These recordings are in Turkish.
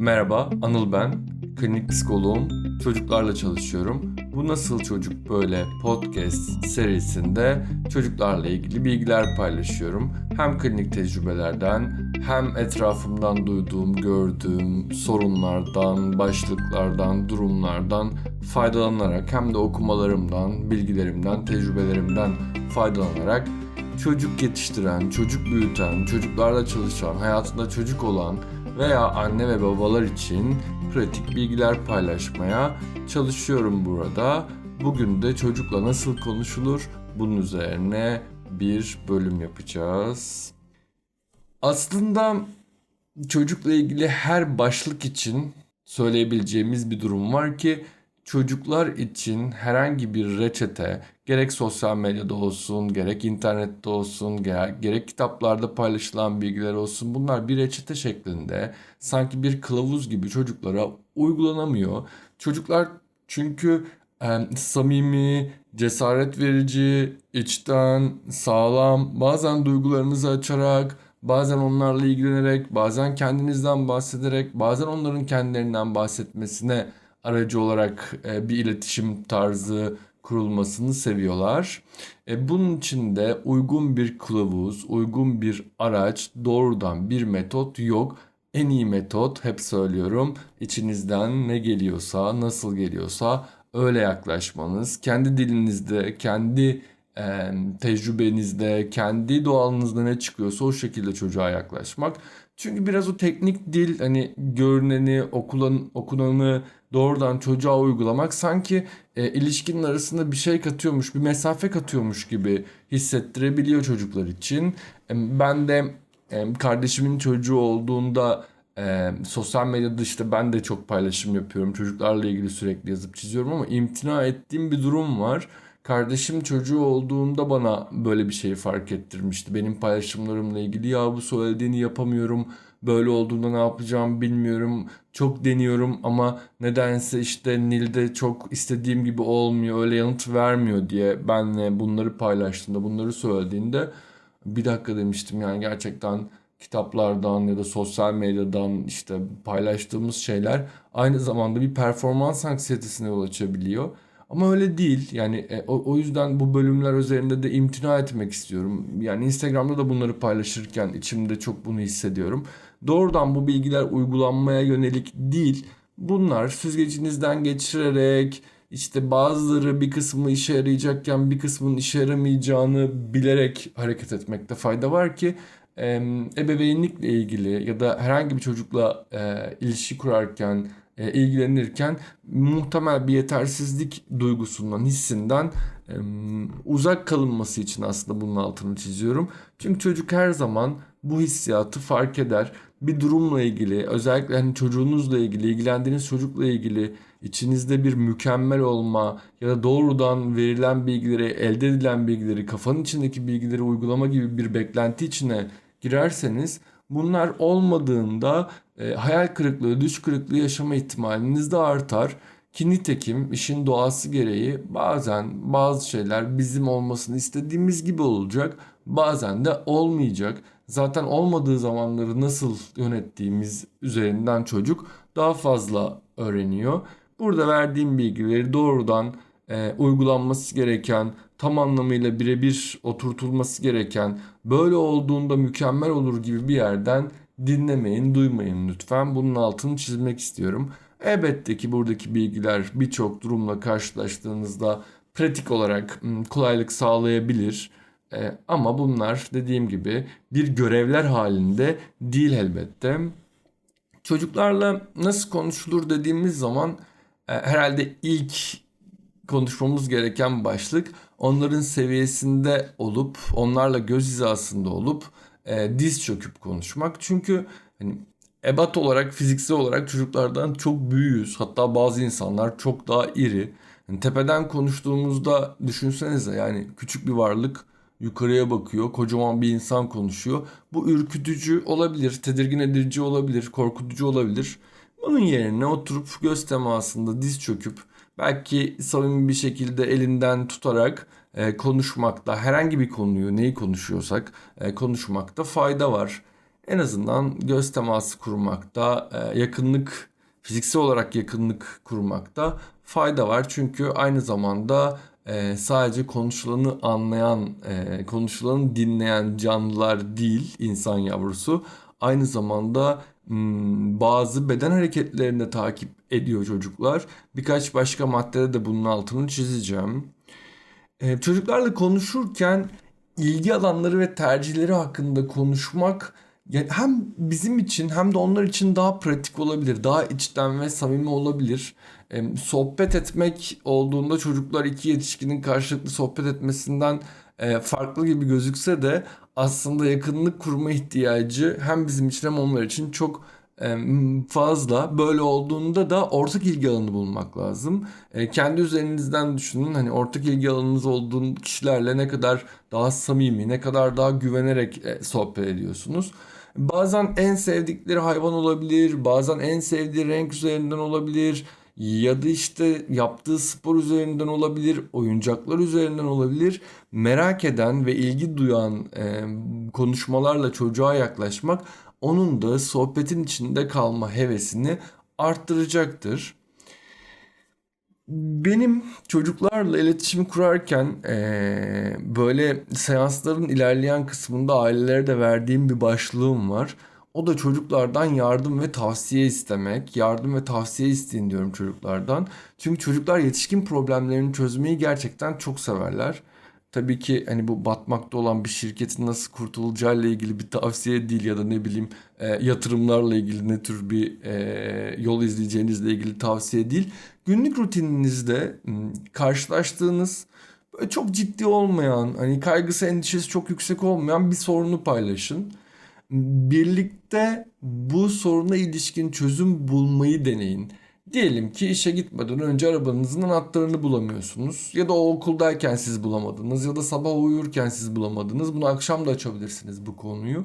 Merhaba, Anıl ben. Klinik psikoloğum. Çocuklarla çalışıyorum. Bu Nasıl Çocuk Böyle podcast serisinde çocuklarla ilgili bilgiler paylaşıyorum. Hem klinik tecrübelerden hem etrafımdan duyduğum, gördüğüm sorunlardan, başlıklardan, durumlardan faydalanarak hem de okumalarımdan, bilgilerimden, tecrübelerimden faydalanarak çocuk yetiştiren, çocuk büyüten, çocuklarla çalışan, hayatında çocuk olan veya anne ve babalar için pratik bilgiler paylaşmaya çalışıyorum burada. Bugün de çocukla nasıl konuşulur bunun üzerine bir bölüm yapacağız. Aslında çocukla ilgili her başlık için söyleyebileceğimiz bir durum var ki çocuklar için herhangi bir reçete gerek sosyal medyada olsun, gerek internette olsun, gerek, gerek kitaplarda paylaşılan bilgiler olsun bunlar bir reçete şeklinde sanki bir kılavuz gibi çocuklara uygulanamıyor. Çocuklar çünkü e, samimi, cesaret verici, içten, sağlam, bazen duygularınızı açarak, bazen onlarla ilgilenerek, bazen kendinizden bahsederek, bazen onların kendilerinden bahsetmesine aracı olarak e, bir iletişim tarzı kurulmasını seviyorlar. E, bunun için de uygun bir kılavuz, uygun bir araç, doğrudan bir metot yok. En iyi metot hep söylüyorum içinizden ne geliyorsa, nasıl geliyorsa öyle yaklaşmanız. Kendi dilinizde, kendi e, tecrübenizde, kendi doğalınızda ne çıkıyorsa o şekilde çocuğa yaklaşmak. Çünkü biraz o teknik dil hani görüneni, okulan, okunanı doğrudan çocuğa uygulamak sanki e, ilişkinin arasında bir şey katıyormuş, bir mesafe katıyormuş gibi hissettirebiliyor çocuklar için. E, ben de e, kardeşimin çocuğu olduğunda e, sosyal medyada işte ben de çok paylaşım yapıyorum. Çocuklarla ilgili sürekli yazıp çiziyorum ama imtina ettiğim bir durum var. Kardeşim çocuğu olduğunda bana böyle bir şeyi fark ettirmişti. Benim paylaşımlarımla ilgili ya bu söylediğini yapamıyorum. Böyle olduğunda ne yapacağım bilmiyorum. Çok deniyorum ama nedense işte Nil'de çok istediğim gibi olmuyor. Öyle yanıt vermiyor diye benle bunları paylaştığında, bunları söylediğinde bir dakika demiştim yani gerçekten kitaplardan ya da sosyal medyadan işte paylaştığımız şeyler aynı zamanda bir performans anksiyetesine yol açabiliyor. Ama öyle değil. Yani e, o, o yüzden bu bölümler üzerinde de imtina etmek istiyorum. Yani Instagram'da da bunları paylaşırken içimde çok bunu hissediyorum. Doğrudan bu bilgiler uygulanmaya yönelik değil. Bunlar süzgecinizden geçirerek işte bazıları bir kısmı işe yarayacakken bir kısmının işe yaramayacağını bilerek hareket etmekte fayda var ki ebeveynlikle ilgili ya da herhangi bir çocukla e, ilişki kurarken e, ilgilenirken muhtemel bir yetersizlik duygusundan, hissinden e, uzak kalınması için aslında bunun altını çiziyorum. Çünkü çocuk her zaman bu hissiyatı fark eder. Bir durumla ilgili, özellikle hani çocuğunuzla ilgili, ilgilendiğiniz çocukla ilgili içinizde bir mükemmel olma ya da doğrudan verilen bilgileri, elde edilen bilgileri, kafanın içindeki bilgileri uygulama gibi bir beklenti içine girerseniz bunlar olmadığında e, hayal kırıklığı, düş kırıklığı yaşama ihtimaliniz de artar. Ki nitekim işin doğası gereği bazen bazı şeyler bizim olmasını istediğimiz gibi olacak. Bazen de olmayacak. Zaten olmadığı zamanları nasıl yönettiğimiz üzerinden çocuk daha fazla öğreniyor. Burada verdiğim bilgileri doğrudan e, uygulanması gereken, tam anlamıyla birebir oturtulması gereken, böyle olduğunda mükemmel olur gibi bir yerden dinlemeyin, duymayın lütfen. Bunun altını çizmek istiyorum. Elbette ki buradaki bilgiler birçok durumla karşılaştığınızda pratik olarak kolaylık sağlayabilir. E, ama bunlar dediğim gibi bir görevler halinde değil elbette. Çocuklarla nasıl konuşulur dediğimiz zaman e, herhalde ilk konuşmamız gereken başlık onların seviyesinde olup onlarla göz hizasında olup e, diz çöküp konuşmak. Çünkü hani ebat olarak fiziksel olarak çocuklardan çok büyüğüz. Hatta bazı insanlar çok daha iri. Yani tepeden konuştuğumuzda düşünsenize yani küçük bir varlık yukarıya bakıyor. Kocaman bir insan konuşuyor. Bu ürkütücü olabilir, tedirgin edici olabilir, korkutucu olabilir. Bunun yerine oturup göz temasında diz çöküp belki samimi bir şekilde elinden tutarak e, konuşmakta herhangi bir konuyu neyi konuşuyorsak e, konuşmakta fayda var. En azından göz teması kurmakta, e, yakınlık, fiziksel olarak yakınlık kurmakta fayda var. Çünkü aynı zamanda e, sadece konuşulanı anlayan, e, konuşulanı dinleyen canlılar değil insan yavrusu. Aynı zamanda hmm, bazı beden hareketlerini de takip ediyor çocuklar. Birkaç başka maddede de bunun altını çizeceğim. Çocuklarla konuşurken ilgi alanları ve tercihleri hakkında konuşmak yani hem bizim için hem de onlar için daha pratik olabilir, daha içten ve samimi olabilir. E, sohbet etmek olduğunda çocuklar iki yetişkinin karşılıklı sohbet etmesinden e, farklı gibi gözükse de aslında yakınlık kurma ihtiyacı hem bizim için hem onlar için çok fazla. Böyle olduğunda da ortak ilgi alanı bulmak lazım. E, kendi üzerinizden düşünün. Hani ortak ilgi alanınız olduğun kişilerle ne kadar daha samimi, ne kadar daha güvenerek e, sohbet ediyorsunuz. Bazen en sevdikleri hayvan olabilir, bazen en sevdiği renk üzerinden olabilir ya da işte yaptığı spor üzerinden olabilir, oyuncaklar üzerinden olabilir. Merak eden ve ilgi duyan e, konuşmalarla çocuğa yaklaşmak onun da sohbetin içinde kalma hevesini arttıracaktır. Benim çocuklarla iletişim kurarken e, böyle seansların ilerleyen kısmında ailelere de verdiğim bir başlığım var. O da çocuklardan yardım ve tavsiye istemek. Yardım ve tavsiye isteyin diyorum çocuklardan. Çünkü çocuklar yetişkin problemlerini çözmeyi gerçekten çok severler. Tabii ki hani bu batmakta olan bir şirketin nasıl kurtulacağı ile ilgili bir tavsiye değil ya da ne bileyim e, yatırımlarla ilgili ne tür bir e, yol izleyeceğinizle ilgili tavsiye değil. Günlük rutininizde karşılaştığınız böyle çok ciddi olmayan hani kaygısı endişesi çok yüksek olmayan bir sorunu paylaşın. Birlikte bu soruna ilişkin çözüm bulmayı deneyin. Diyelim ki işe gitmeden önce arabanızın anahtarını bulamıyorsunuz. Ya da o okuldayken siz bulamadınız. Ya da sabah uyurken siz bulamadınız. Bunu akşam da açabilirsiniz bu konuyu.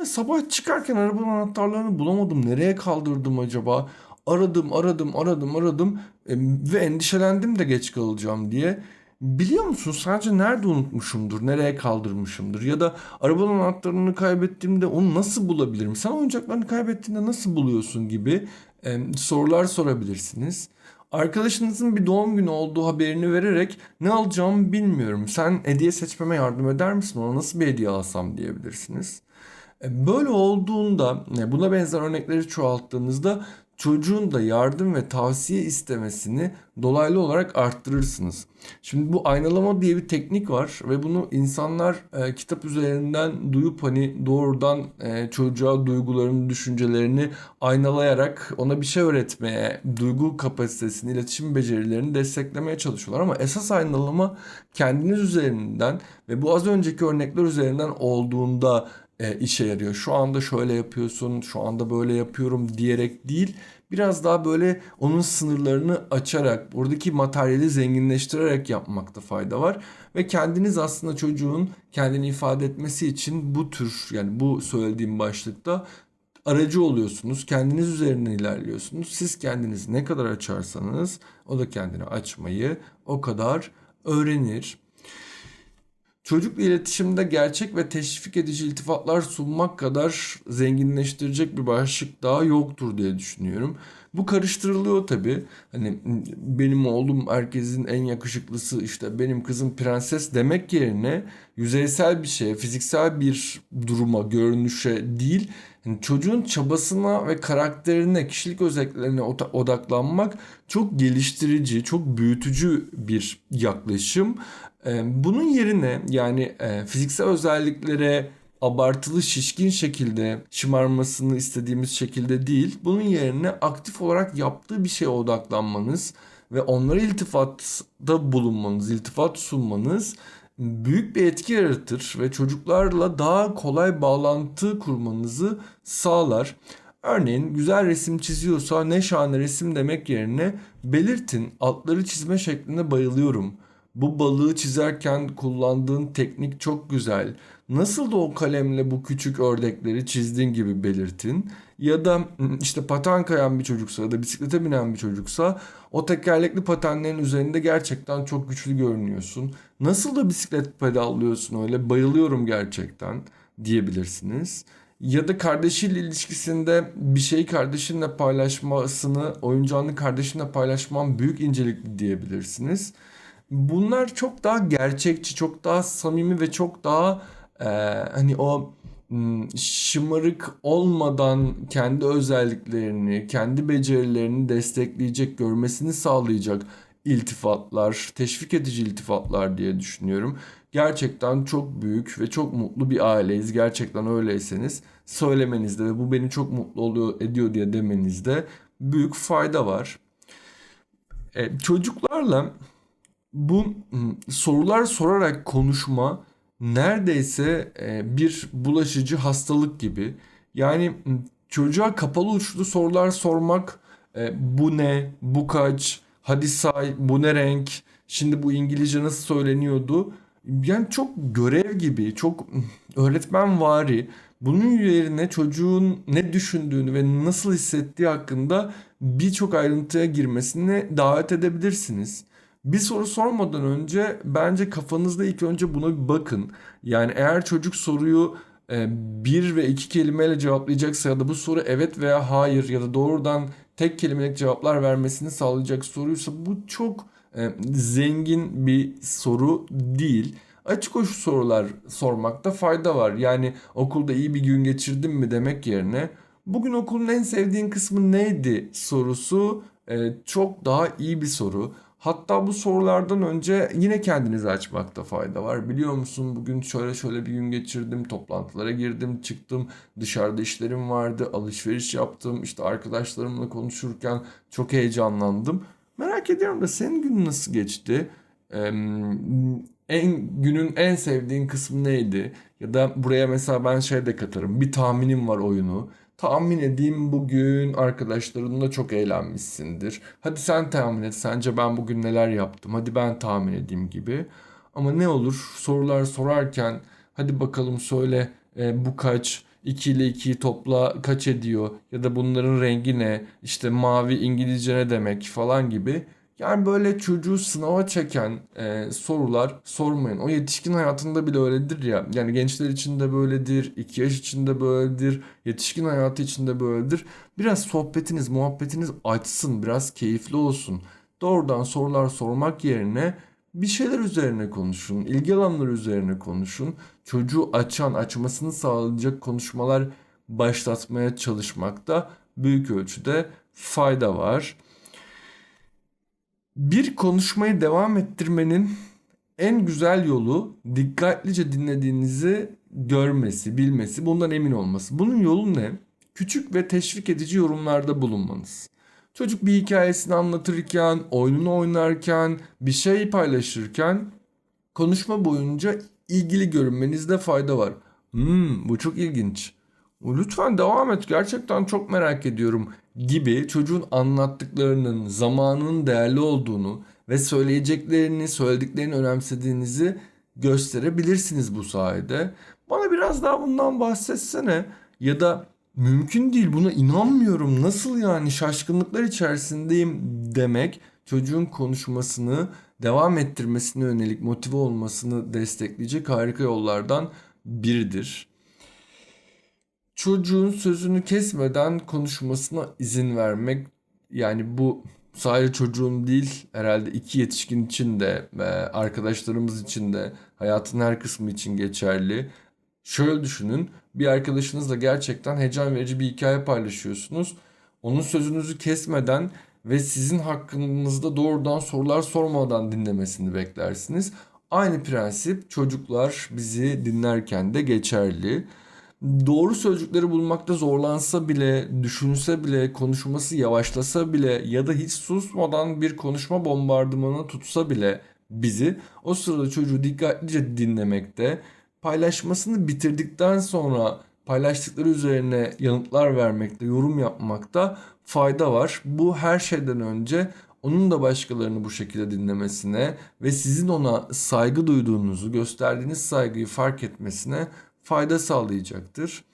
Ya sabah çıkarken arabanın anahtarlarını bulamadım. Nereye kaldırdım acaba? Aradım, aradım, aradım, aradım e, ve endişelendim de geç kalacağım diye. Biliyor musun sadece nerede unutmuşumdur, nereye kaldırmışımdır ya da arabanın anahtarını kaybettiğimde onu nasıl bulabilirim? Sen oyuncaklarını kaybettiğinde nasıl buluyorsun gibi e, sorular sorabilirsiniz. Arkadaşınızın bir doğum günü olduğu haberini vererek ne alacağımı bilmiyorum. Sen hediye seçmeme yardım eder misin? Ona nasıl bir hediye alsam diyebilirsiniz. E, böyle olduğunda e, buna benzer örnekleri çoğalttığınızda çocuğun da yardım ve tavsiye istemesini dolaylı olarak arttırırsınız. Şimdi bu aynalama diye bir teknik var ve bunu insanlar e, kitap üzerinden duyup hani doğrudan e, çocuğa duygularını, düşüncelerini aynalayarak ona bir şey öğretmeye, duygu kapasitesini, iletişim becerilerini desteklemeye çalışıyorlar ama esas aynalama kendiniz üzerinden ve bu az önceki örnekler üzerinden olduğunda e, işe yarıyor. Şu anda şöyle yapıyorsun, şu anda böyle yapıyorum diyerek değil. Biraz daha böyle onun sınırlarını açarak, buradaki materyali zenginleştirerek yapmakta fayda var. Ve kendiniz aslında çocuğun kendini ifade etmesi için bu tür yani bu söylediğim başlıkta aracı oluyorsunuz. Kendiniz üzerinden ilerliyorsunuz. Siz kendinizi ne kadar açarsanız o da kendini açmayı o kadar öğrenir. Çocukla iletişimde gerçek ve teşvik edici iltifatlar sunmak kadar zenginleştirecek bir başlık daha yoktur diye düşünüyorum. Bu karıştırılıyor tabii. Hani benim oğlum herkesin en yakışıklısı işte benim kızım prenses demek yerine yüzeysel bir şeye, fiziksel bir duruma, görünüşe değil çocuğun çabasına ve karakterine, kişilik özelliklerine odaklanmak çok geliştirici, çok büyütücü bir yaklaşım. Bunun yerine yani fiziksel özelliklere abartılı şişkin şekilde şımarmasını istediğimiz şekilde değil. Bunun yerine aktif olarak yaptığı bir şeye odaklanmanız ve onlara iltifatta bulunmanız, iltifat sunmanız büyük bir etki yaratır ve çocuklarla daha kolay bağlantı kurmanızı sağlar. Örneğin güzel resim çiziyorsa ne şahane resim demek yerine belirtin altları çizme şeklinde bayılıyorum. Bu balığı çizerken kullandığın teknik çok güzel. Nasıl da o kalemle bu küçük ördekleri çizdiğin gibi belirtin. Ya da işte paten kayan bir çocuksa ya da bisiklete binen bir çocuksa o tekerlekli patenlerin üzerinde gerçekten çok güçlü görünüyorsun. Nasıl da bisiklet pedallıyorsun öyle bayılıyorum gerçekten diyebilirsiniz. Ya da kardeşiyle ilişkisinde bir şeyi kardeşinle paylaşmasını, oyuncağını kardeşinle paylaşman büyük incelikli diyebilirsiniz. Bunlar çok daha gerçekçi, çok daha samimi ve çok daha e, hani o şımarık olmadan kendi özelliklerini, kendi becerilerini destekleyecek, görmesini sağlayacak iltifatlar, teşvik edici iltifatlar diye düşünüyorum. Gerçekten çok büyük ve çok mutlu bir aileyiz. Gerçekten öyleyseniz söylemenizde ve bu beni çok mutlu oluyor ediyor diye demenizde büyük fayda var. E, çocuklarla bu m, sorular sorarak konuşma neredeyse e, bir bulaşıcı hastalık gibi. Yani m, çocuğa kapalı uçlu sorular sormak e, bu ne, bu kaç, hadi say, bu ne renk, şimdi bu İngilizce nasıl söyleniyordu? Yani çok görev gibi, çok m, öğretmenvari. Bunun yerine çocuğun ne düşündüğünü ve nasıl hissettiği hakkında birçok ayrıntıya girmesini davet edebilirsiniz. Bir soru sormadan önce bence kafanızda ilk önce buna bir bakın. Yani eğer çocuk soruyu e, bir ve iki kelimeyle cevaplayacaksa ya da bu soru evet veya hayır ya da doğrudan tek kelimelik cevaplar vermesini sağlayacak soruysa bu çok e, zengin bir soru değil. Açık uçlu sorular sormakta fayda var. Yani okulda iyi bir gün geçirdin mi demek yerine bugün okulun en sevdiğin kısmı neydi sorusu e, çok daha iyi bir soru. Hatta bu sorulardan önce yine kendinizi açmakta fayda var. Biliyor musun bugün şöyle şöyle bir gün geçirdim, toplantılara girdim, çıktım, dışarıda işlerim vardı, alışveriş yaptım, işte arkadaşlarımla konuşurken çok heyecanlandım. Merak ediyorum da senin günün nasıl geçti? Eee, en günün en sevdiğin kısmı neydi? Ya da buraya mesela ben şey de katarım. Bir tahminim var oyunu. Tahmin edeyim bugün arkadaşlarınla çok eğlenmişsindir. Hadi sen tahmin et. Sence ben bugün neler yaptım? Hadi ben tahmin edeyim gibi. Ama ne olur sorular sorarken hadi bakalım söyle e, bu kaç? 2 ile 2'yi topla kaç ediyor? Ya da bunların rengi ne? İşte mavi İngilizce ne demek falan gibi. Yani böyle çocuğu sınava çeken e, sorular sormayın. O yetişkin hayatında bile öyledir ya. Yani gençler için de böyledir, 2 yaş için de böyledir, yetişkin hayatı için de böyledir. Biraz sohbetiniz, muhabbetiniz açsın, biraz keyifli olsun. Doğrudan sorular sormak yerine bir şeyler üzerine konuşun, ilgi alanları üzerine konuşun. Çocuğu açan, açmasını sağlayacak konuşmalar başlatmaya çalışmakta büyük ölçüde fayda var. Bir konuşmayı devam ettirmenin en güzel yolu dikkatlice dinlediğinizi görmesi, bilmesi, bundan emin olması. Bunun yolu ne? Küçük ve teşvik edici yorumlarda bulunmanız. Çocuk bir hikayesini anlatırken, oyununu oynarken, bir şey paylaşırken konuşma boyunca ilgili görünmenizde fayda var. Hmm, bu çok ilginç. Lütfen devam et. Gerçekten çok merak ediyorum gibi çocuğun anlattıklarının zamanının değerli olduğunu ve söyleyeceklerini, söylediklerini önemsediğinizi gösterebilirsiniz bu sayede. Bana biraz daha bundan bahsetsene. Ya da mümkün değil buna inanmıyorum. Nasıl yani şaşkınlıklar içerisindeyim demek çocuğun konuşmasını devam ettirmesine yönelik motive olmasını destekleyecek harika yollardan biridir. Çocuğun sözünü kesmeden konuşmasına izin vermek yani bu sadece çocuğun değil herhalde iki yetişkin için de e, arkadaşlarımız için de hayatın her kısmı için geçerli. Şöyle düşünün bir arkadaşınızla gerçekten heyecan verici bir hikaye paylaşıyorsunuz. Onun sözünüzü kesmeden ve sizin hakkınızda doğrudan sorular sormadan dinlemesini beklersiniz. Aynı prensip çocuklar bizi dinlerken de geçerli doğru sözcükleri bulmakta zorlansa bile, düşünse bile, konuşması yavaşlasa bile ya da hiç susmadan bir konuşma bombardımanı tutsa bile bizi o sırada çocuğu dikkatlice dinlemekte, paylaşmasını bitirdikten sonra paylaştıkları üzerine yanıtlar vermekte, yorum yapmakta fayda var. Bu her şeyden önce onun da başkalarını bu şekilde dinlemesine ve sizin ona saygı duyduğunuzu, gösterdiğiniz saygıyı fark etmesine fayda sağlayacaktır.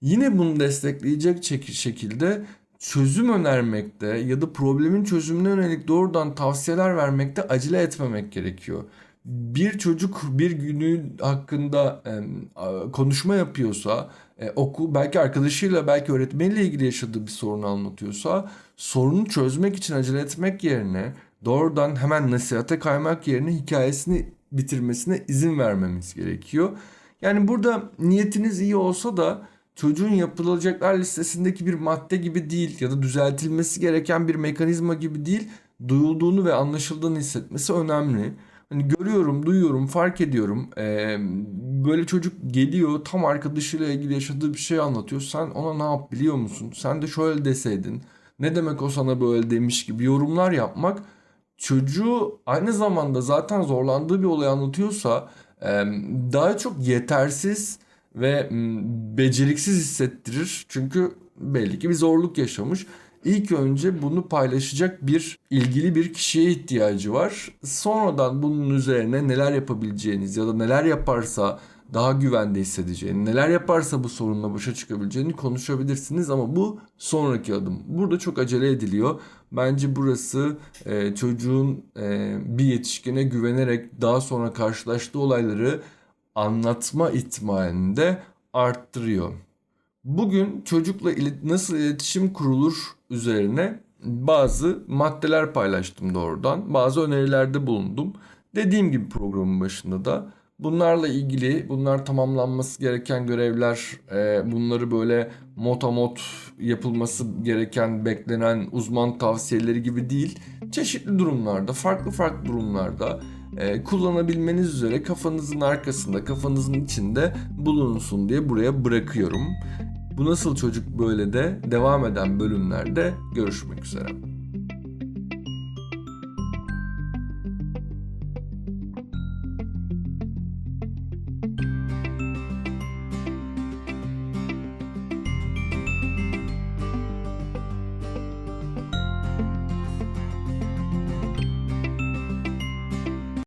Yine bunu destekleyecek şekilde çözüm önermekte ya da problemin çözümüne yönelik doğrudan tavsiyeler vermekte acele etmemek gerekiyor. bir çocuk bir günün hakkında e, konuşma yapıyorsa, e, oku belki arkadaşıyla belki öğretmeniyle ilgili yaşadığı bir sorunu anlatıyorsa, sorunu çözmek için acele etmek yerine doğrudan hemen nasihate kaymak yerine hikayesini bitirmesine izin vermemiz gerekiyor. Yani burada niyetiniz iyi olsa da çocuğun yapılacaklar listesindeki bir madde gibi değil ya da düzeltilmesi gereken bir mekanizma gibi değil, duyulduğunu ve anlaşıldığını hissetmesi önemli. Hani görüyorum, duyuyorum, fark ediyorum. Ee, böyle çocuk geliyor tam arkadaşıyla ilgili yaşadığı bir şey anlatıyor. Sen ona ne yap biliyor musun? Sen de şöyle deseydin. Ne demek o sana böyle demiş gibi yorumlar yapmak çocuğu aynı zamanda zaten zorlandığı bir olay anlatıyorsa daha çok yetersiz ve beceriksiz hissettirir. Çünkü belli ki bir zorluk yaşamış. İlk önce bunu paylaşacak bir ilgili bir kişiye ihtiyacı var. Sonradan bunun üzerine neler yapabileceğiniz ya da neler yaparsa daha güvende hissedeceğini, neler yaparsa bu sorunla başa çıkabileceğini konuşabilirsiniz ama bu sonraki adım. Burada çok acele ediliyor. Bence burası e, çocuğun e, bir yetişkine güvenerek daha sonra karşılaştığı olayları anlatma ihtimalini de arttırıyor. Bugün çocukla nasıl iletişim kurulur üzerine bazı maddeler paylaştım doğrudan. Bazı önerilerde bulundum. Dediğim gibi programın başında da bunlarla ilgili bunlar tamamlanması gereken görevler e, bunları böyle motamot yapılması gereken beklenen uzman tavsiyeleri gibi değil. Çeşitli durumlarda farklı farklı durumlarda e, kullanabilmeniz üzere kafanızın arkasında kafanızın içinde bulunsun diye buraya bırakıyorum. Bu nasıl çocuk böyle de devam eden bölümlerde görüşmek üzere.